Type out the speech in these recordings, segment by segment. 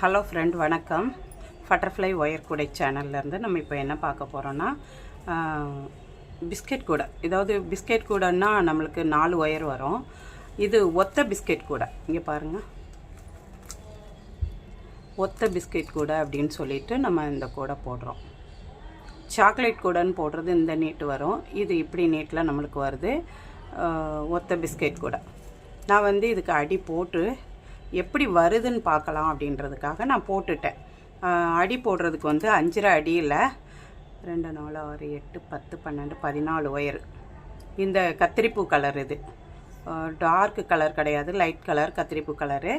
Hello friend வணக்கம். Butterfly wire கூடை சேனல்லேருந்து நம்ம இப்போ என்ன பார்க்க போகிறோன்னா பிஸ்கெட் கூடை. இதாவது பிஸ்கெட் கூடைன்னா நம்மளுக்கு நாலு ஒயர் வரும். இது ஒத்த பிஸ்கெட் கூடை. இங்கே பாருங்கள் ஒத்த பிஸ்கெட் கூடை அப்படின்னு சொல்லிட்டு நம்ம இந்த கூடை போடுறோம். சாக்லேட் கூடைன்னு போடுறது இந்த நீட்டு வரும். இது இப்படி நீட்டில் நம்மளுக்கு வருது. ஒத்த பிஸ்கெட் கூடை. நான் வந்து இதுக்கு அடி போட்டு எப்படி வருதுன்னு பார்க்கலாம் அப்படின்றதுக்காக நான் போட்டுட்டேன். அடி போடுறதுக்கு வந்து அஞ்சரை அடியில் ரெண்டு நாலு ஆறு எட்டு பத்து பன்னெண்டு பதினாலு ஒயர். இந்த கத்திரிப்பூ கலர் இது. டார்க் கலர் கிடையாது லைட் கலர் கத்திரிப்பூ கலரு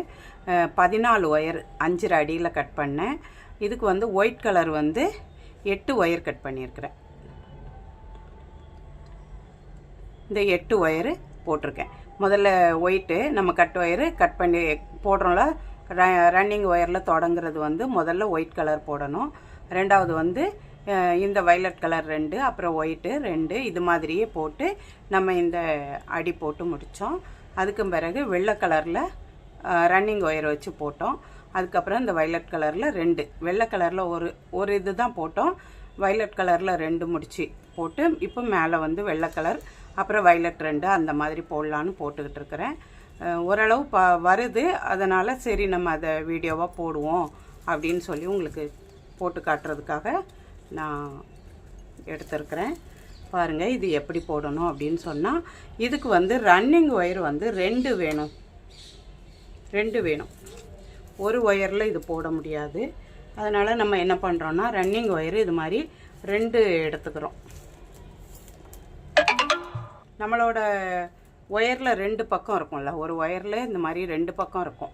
பதினாலு ஒயர் அஞ்சரை அடியில் கட் பண்ணேன். இதுக்கு வந்து ஒயிட் கலர் வந்து எட்டு ஒயர் கட் பண்ணியிருக்கிறேன். இந்த எட்டு ஒயரு போட்டிருக்கேன். முதல்ல ஒயிட்டு நம்ம கட் ஒயரு கட் பண்ணி போடுறோம்ல ரன்னிங் ஒயரில் தொடங்குறது வந்து முதல்ல ஒயிட் கலர் போடணும். ரெண்டாவது வந்து இந்த வயலட் கலர் ரெண்டு அப்புறம் ஒயிட்டு ரெண்டு இது மாதிரியே போட்டு நம்ம இந்த அடி போட்டு முடித்தோம் அதுக்கு பிறகு வெள்ளை கலரில் ரன்னிங் ஒயர் வச்சு போட்டோம். அதுக்கப்புறம் இந்த வயலட் கலரில் ரெண்டு வெள்ளை கலரில் ஒரு ஒரு இது தான் போட்டோம். வயலட் கலரில் ரெண்டு முடிச்சு போட்டு இப்போ மேலே வந்து வெள்ளை கலர் அப்புறம் வயலட் ரெண்டு அந்த மாதிரி போடலான்னு போட்டுக்கிட்டு இருக்கிறேன். ஓரளவு ப வருது. அதனால் சரி நம்ம அதை வீடியோவாக போடுவோம் அப்படின்னு சொல்லி உங்களுக்கு போட்டு காட்டுறதுக்காக நான் எடுத்துருக்கிறேன். பாருங்கள் இது எப்படி போடணும் அப்படின்னு சொன்னால் இதுக்கு வந்து ரன்னிங் ஒயர் வந்து ரெண்டு வேணும். ரெண்டு வேணும். ஒரு ஒயரில் இது போட முடியாது. அதனால் நம்ம என்ன பண்ணுறோன்னா ரன்னிங் ஒயர் இது மாதிரி ரெண்டு எடுத்துக்கிறோம். நம்மளோட ஒயரில் ரெண்டு பக்கம் இருக்கும்ல. ஒரு ஒயரில் இந்த மாதிரி ரெண்டு பக்கம் இருக்கும்.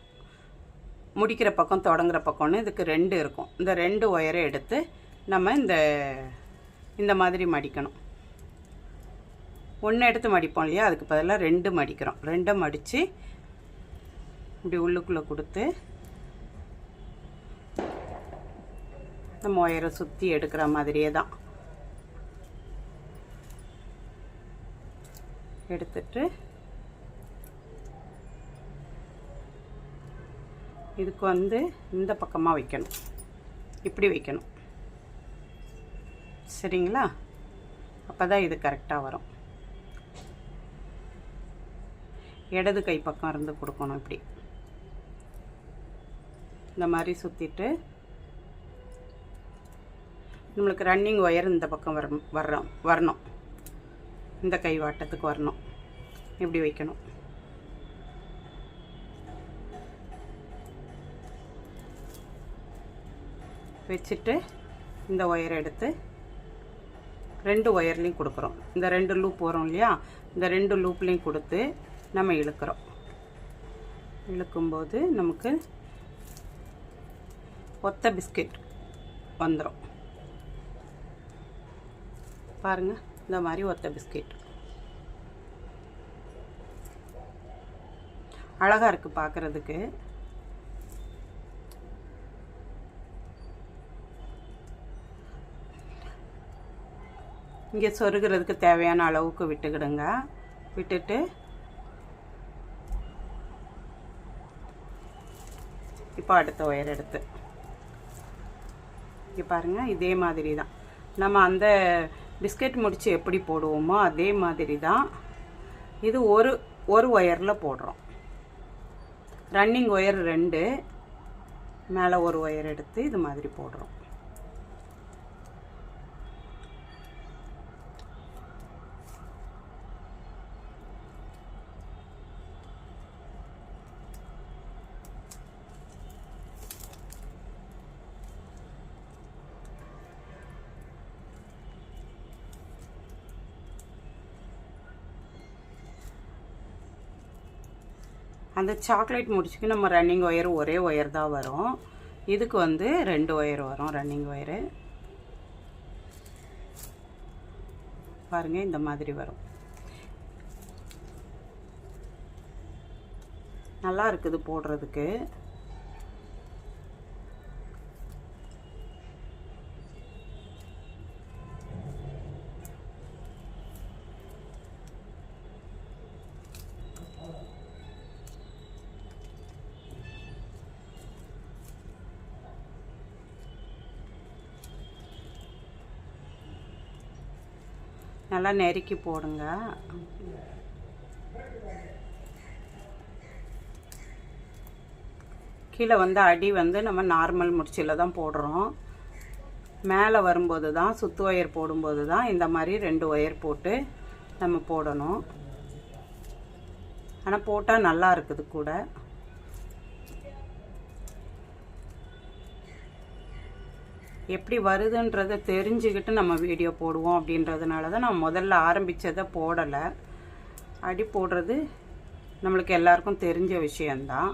முடிக்கிற பக்கம் தொடங்குற பக்கம்னு இதுக்கு ரெண்டு இருக்கும். இந்த ரெண்டு ஒயரை எடுத்து நம்ம இந்த இந்த மாதிரி மடிக்கணும். ஒன்று எடுத்து மடிப்போம் இல்லையா? அதுக்கு பதிலாக ரெண்டு மடிக்கிறோம். ரெண்டை மடித்து இப்படி உள்ளுக்குள்ளே கொடுத்து நம்ம ஒயரை சுற்றி எடுக்கிற மாதிரியே தான். எடுத்துட்டு இதுக்கு வந்து இந்த பக்கமாக வைக்கணும். இப்படி வைக்கணும். சரிங்களா? அப்போ தான் இது கரெக்டாக வரும். இடது கை பக்கம் இருந்து கொடுக்கணும் இப்படி. இந்த மாதிரி சுற்றிட்டு நம்மளுக்கு ரன்னிங் ஒயர் இந்த பக்கம் வர வர்றோம் வரணும். இந்த கை வாட்டத்துக்கு வரணும். இப்படி வைக்கணும்? வச்சுட்டு இந்த ஒயரை எடுத்து ரெண்டு ஒயர்லேயும் கொடுக்குறோம். இந்த ரெண்டு லூப் வரும் இல்லையா? இந்த ரெண்டு லூப்லேயும் கொடுத்து நம்ம இழுக்கிறோம். இழுக்கும்போது நமக்கு ஒத்த பிஸ்கெட் வந்துடும் பாருங்கள் இந்த மாதிரி ஒத்த பிஸ்கெட். அழகாக இருக்குது பார்க்குறதுக்கு இங்கே சொருகிறதுக்கு தேவையான அளவுக்கு விட்டுக்கிடுங்க. விட்டுட்டு இப்போ அடுத்த ஒயர் எடுத்து. இங்கே பாருங்கள் இதே மாதிரி தான் நம்ம அந்த பிஸ்கெட் முடித்து எப்படி போடுவோமோ அதே மாதிரி தான் இது ஒரு ஒரு ஒயரில் போடுறோம். ரன்னிங் ஒயர் ரெண்டு மேலே ஒரு ஒயர் எடுத்து இது மாதிரி போடுறோம். அந்த சாக்லேட் முடிச்சுக்கு நம்ம ரன்னிங் ஒயர் ஒரே ஒயர் தான் வரும். இதுக்கு வந்து ரெண்டு ஒயர் வரும் ரன்னிங் ஒயரு பாருங்கள் இந்த மாதிரி வரும். நல்லா இருக்குது போடுறதுக்கு. நல்லா நெருக்கி போடுங்க. கீழே வந்து அடி வந்து நம்ம நார்மல் முடிச்சியில் தான் போடுறோம். மேலே வரும்போது தான் சுத்து ஒயர் போடும்போது தான் இந்த மாதிரி ரெண்டு ஒயர் போட்டு நம்ம போடணும். ஆனால் போட்டால் நல்லா இருக்குது கூட. எப்படி வருதுன்றதை தெரிஞ்சுக்கிட்டு நம்ம வீடியோ போடுவோம் அப்படின்றதுனால தான் நான் முதல்ல ஆரம்பித்ததை போடலை. அடி போடுறது நம்மளுக்கு எல்லாருக்கும் தெரிஞ்ச விஷயந்தான்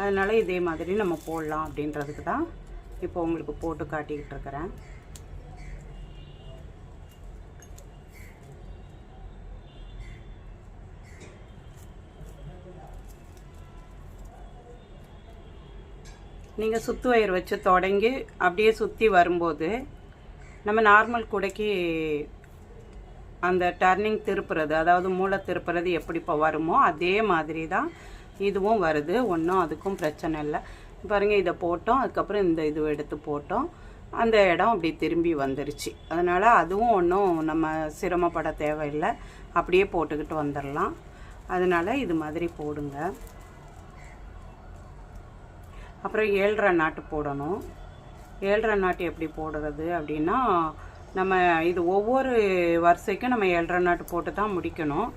அதனால் இதே மாதிரி நம்ம போடலாம் அப்படின்றதுக்கு தான் இப்போ உங்களுக்கு போட்டு காட்டிக்கிட்டு இருக்கிறேன். நீங்கள் சுத்து வயிறு வச்சு தொடங்கி அப்படியே சுற்றி வரும்போது நம்ம நார்மல் குடைக்கு அந்த டர்னிங் திருப்புறது அதாவது மூளை திருப்புறது எப்படி இப்போ வருமோ அதே மாதிரி தான் இதுவும் வருது. ஒன்றும் அதுக்கும் பிரச்சனை இல்லை. பாருங்கள் இதை போட்டோம். அதுக்கப்புறம் இந்த இது எடுத்து போட்டோம். அந்த இடம் அப்படி திரும்பி வந்துருச்சு. அதனால் அதுவும் ஒன்றும் நம்ம சிரமப்பட தேவையில்லை. அப்படியே போட்டுக்கிட்டு வந்துடலாம் அதனால் இது மாதிரி போடுங்க. அப்புறம் ஏழ்ரை நாட்டு போடணும். ஏழ்ரை நாட்டு எப்படி போடுறது அப்படின்னா நம்ம இது ஒவ்வொரு வரிசைக்கும் நம்ம ஏழ்ரை நாட்டு போட்டு தான் முடிக்கணும்.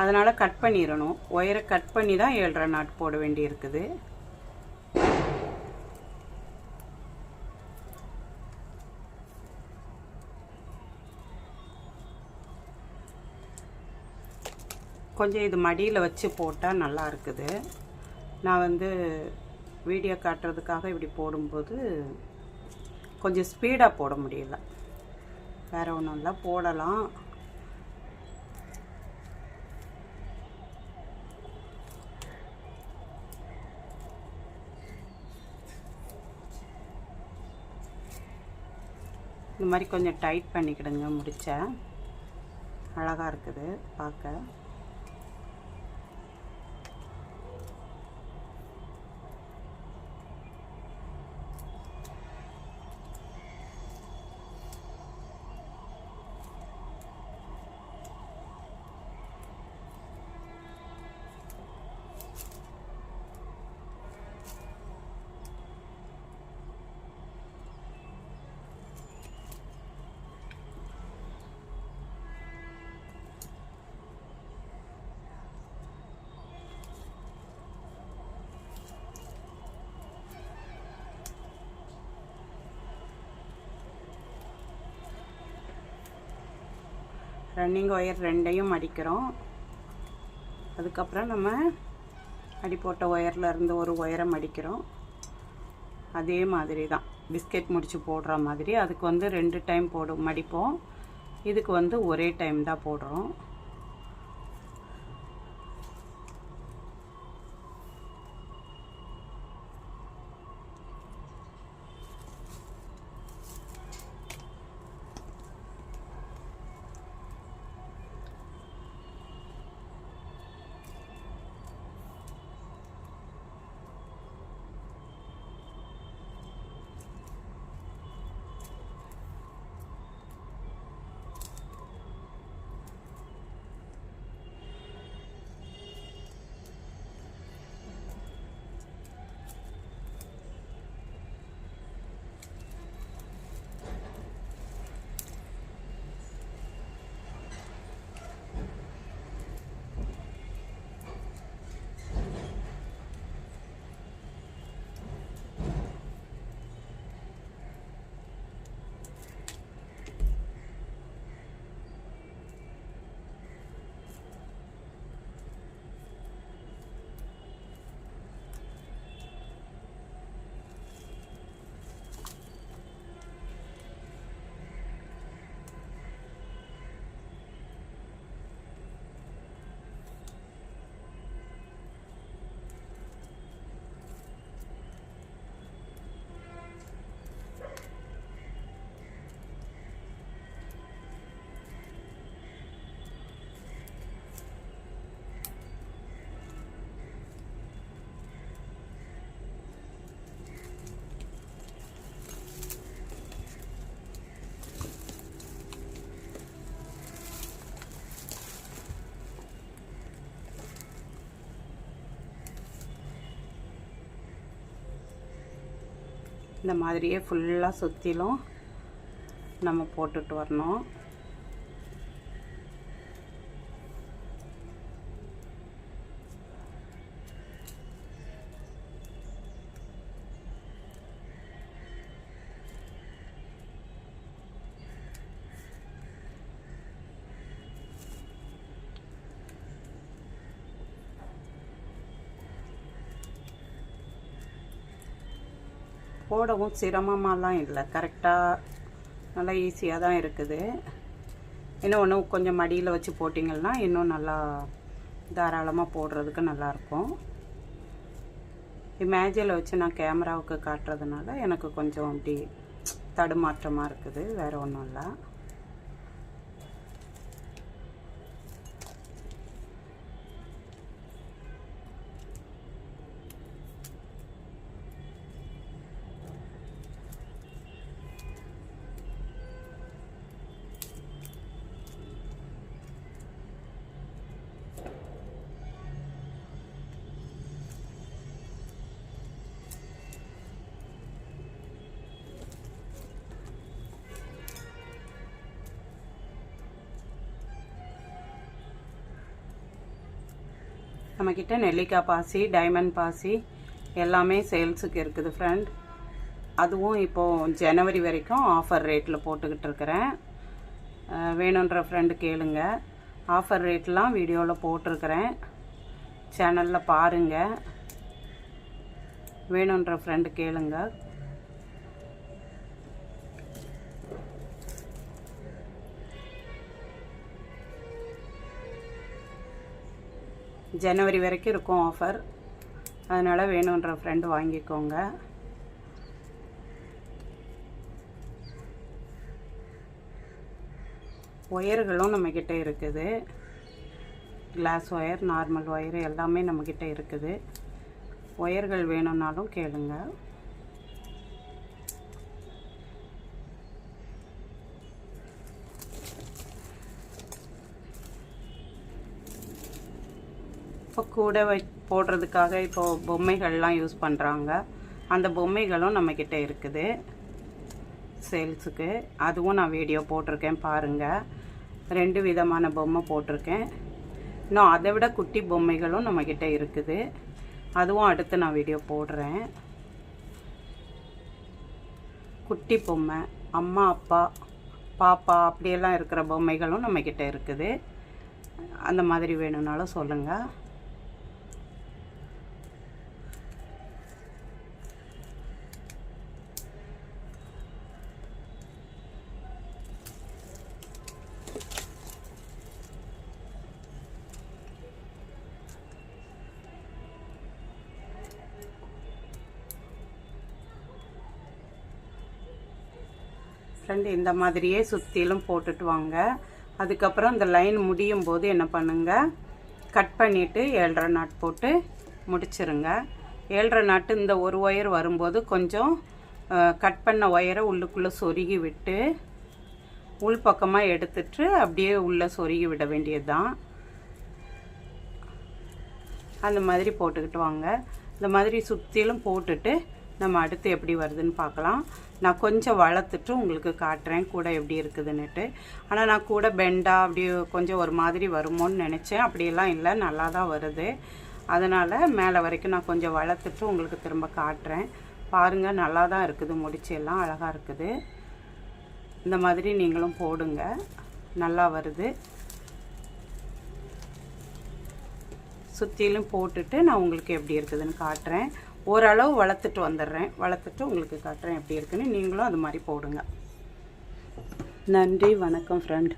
அதனால் கட் பண்ணிடணும். ஒயரை கட் பண்ணி தான் ஏழ்ரை நாட்டு போட வேண்டி இருக்குது கொஞ்சம் இது மடியில் வச்சு போட்டால் நல்லா இருக்குது. நான் வந்து வீடியோ காட்டுறதுக்காக இப்படி போடும்போது கொஞ்சம் ஸ்பீடாக போட முடியல. வேறு ஒன்றும் இல்லை போடலாம். இந்த மாதிரி கொஞ்சம் டைட் பண்ணிக்கிடுங்க முடிச்ச. அழகாக இருக்குது பார்க்க. ரன்னிங் ஒயர் ரெண்டையும் அடிக்கிறோம் அதுக்கப்புறம் நம்ம அடி போட்ட ஒயரில் இருந்து ஒரு ஒயரை மடிக்கிறோம். அதே மாதிரி தான் பிஸ்கெட் முடித்து போடுற மாதிரி. அதுக்கு வந்து ரெண்டு டைம் போடும் மடிப்போம். இதுக்கு வந்து ஒரே டைம் தான் போடுறோம். இந்த மாதிரியே ஃபுல்லாக சுற்றிலும் நம்ம போட்டுட்டு வரணும். போடவும் சிரமமாலாம் இல்லை. கரெக்டாக நல்லா ஈஸியாக தான் இருக்குது. இன்னும் ஒன்று கொஞ்சம் மடியில் வச்சு போட்டிங்கன்னா இன்னும் நல்லா தாராளமாக போடுறதுக்கு நல்லாயிருக்கும் இமேஜில் வச்சு நான் கேமராவுக்கு காட்டுறதுனால எனக்கு கொஞ்சம் அப்படி தடுமாற்றமாக இருக்குது. வேறு ஒன்றும் இல்லை. நம்மக்கிட்ட நெல்லிக்காய் பாசி டைமண்ட் பாசி எல்லாமே சேல்ஸுக்கு இருக்குது ஃப்ரெண்ட் அதுவும் இப்போது ஜனவரி வரைக்கும் ஆஃபர் ரேட்டில் போட்டுக்கிட்டு இருக்கிறேன். வேணுன்ற ஃப்ரெண்டு கேளுங்க. ஆஃபர் ரேட்லாம் வீடியோவில் போட்டிருக்கிறேன். சேனலில் பாருங்கள் வேணுன்ற ஃப்ரெண்டு கேளுங்கள் ஜனவரி வரைக்கும் இருக்கும் ஆஃபர் அதனால் வேணுன்ற ஃப்ரெண்டு வாங்கிக்கோங்க. ஒயர்களும் நம்மக்கிட்ட இருக்குது. கிளாஸ் ஒயர் நார்மல் ஒயர் எல்லாமே நம்மக்கிட்ட இருக்குது. ஒயர்கள் வேணும்னாலும் கேளுங்கள் கூட வை போடுறதுக்காக இப்போது பொம்மைகள்லாம் யூஸ் பண்ணுறாங்க அந்த பொம்மைகளும் நம்மக்கிட்ட இருக்குது. சேல்ஸுக்கு. அதுவும் நான் வீடியோ போட்டிருக்கேன் பாருங்கள் ரெண்டு விதமான பொம்மை போட்டிருக்கேன். இன்னும் அதை விட குட்டி பொம்மைகளும் நம்மக்கிட்ட இருக்குது. அதுவும் அடுத்து நான் வீடியோ போடுறேன். குட்டி பொம்மை அம்மா அப்பா பாப்பா அப்படியெல்லாம் இருக்கிற பொம்மைகளும் நம்மக்கிட்ட இருக்குது. அந்த மாதிரி வேணும்னாலும் சொல்லுங்கள் ஃப்ரெண்டு இந்த மாதிரியே சுற்றிலும் போட்டுட்டு வாங்க. அதுக்கப்புறம் இந்த லைன் முடியும் போது என்ன பண்ணுங்கள் கட் பண்ணிவிட்டு ஏழரை நாட் போட்டு முடிச்சிருங்க. ஏழரை நாட்டு இந்த ஒரு ஒயர் வரும்போது கொஞ்சம் கட் பண்ண ஒயரை உள்ளுக்குள்ளே சொருகி விட்டு உள் பக்கமாக எடுத்துட்டு அப்படியே உள்ளே சொருகி விட வேண்டியது தான் அந்த மாதிரி போட்டுக்கிட்டு வாங்க. இந்த மாதிரி சுற்றிலும் போட்டுட்டு நம்ம அடுத்து எப்படி வருதுன்னு பார்க்கலாம். நான் கொஞ்சம் வளர்த்துட்டு உங்களுக்கு காட்டுறேன் கூட எப்படி இருக்குதுன்னுட்டு. ஆனால் நான் கூட பெண்டா அப்படி கொஞ்சம் ஒரு மாதிரி வருமோன்னு நினச்சேன். அப்படியெல்லாம் இல்லை நல்லா தான் வருது. அதனால் மேலே வரைக்கும் நான் கொஞ்சம் வளர்த்துட்டு உங்களுக்கு திரும்ப காட்டுறேன். பாருங்கள் நல்லா தான் இருக்குது. முடிச்சு எல்லாம் அழகாக இருக்குது. இந்த மாதிரி நீங்களும் போடுங்க. நல்லா வருது. சுற்றிலும் போட்டுட்டு நான் உங்களுக்கு எப்படி இருக்குதுன்னு காட்டுறேன். ஓரளவு வளர்த்துட்டு வந்துடுறேன். வளர்த்துட்டு உங்களுக்கு காட்டுறேன் எப்படி இருக்குன்னு. நீங்களும் அது மாதிரி போடுங்க. நன்றி வணக்கம் ஃப்ரெண்ட்